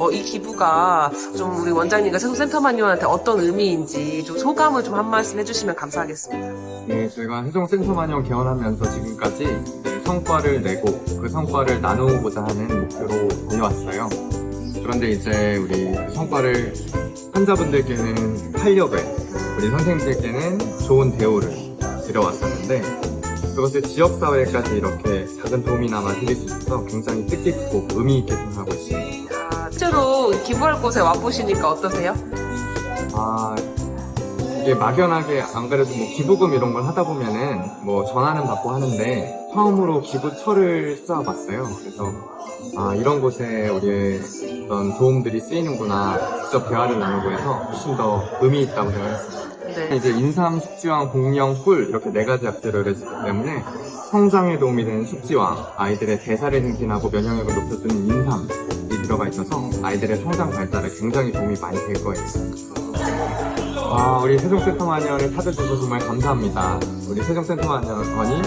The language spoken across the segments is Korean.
어, 이 기부가 좀 우리 원장님과 세종센터마니원한테 어떤 의미인지 좀 소감을 좀 한 말씀 해주시면 감사하겠습니다. 네, 저희가 세종센터마니원 개원하면서 지금까지 네, 성과를 내고 그 성과를 나누고자 하는 목표로 다녀왔어요. 그런데 이제 우리 그 성과를 환자분들께는 활력을, 우리 선생님들께는 좋은 대우를 드려왔었는데 그것을 지역사회까지 이렇게 작은 도움이나마 드릴 수 있어서 굉장히 뜻깊고 의미 있게 생각하고 있습니다. 아, 실제로 기부할 곳에 와보시니까 어떠세요? 아, 이게 막연하게 안 그래도 뭐 기부금 이런 걸 하다 보면은 뭐 전화는 받고 하는데 처음으로 기부처를 찾아봤어요. 그래서 아, 이런 곳에 우리의 어떤 도움들이 쓰이는구나 직접 대화를 나누고 해서 훨씬 더 의미 있다고 생각했습니다. 네. 이제 인삼, 숙지왕, 공령, 꿀 이렇기 네 가지 약재를 해주기 때문에 성장에 도움이 되는 숙지왕, 아이들의 대사를 증진하고 면역력을 높여주는 인삼 이 들어가 있어서 아이들의 성장 발달에 굉장히 도움이 많이 될 거예요. 아, 우리 세종센터마니언을 찾아주셔서 정말 감사합니다. 우리 세종센터마니언이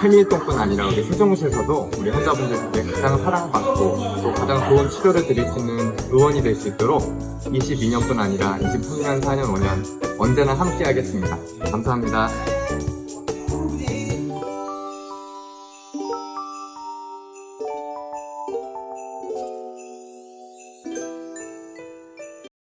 페미일동뿐 아니라 우리 세종시에서도 우리 환자분들께 가장 사랑받고 또 가장 좋은 치료를 드릴 수 있는 의원이 될 수 있도록 22년뿐 아니라 23년, 4년, 5년 언제나 함께 하겠습니다. 감사합니다.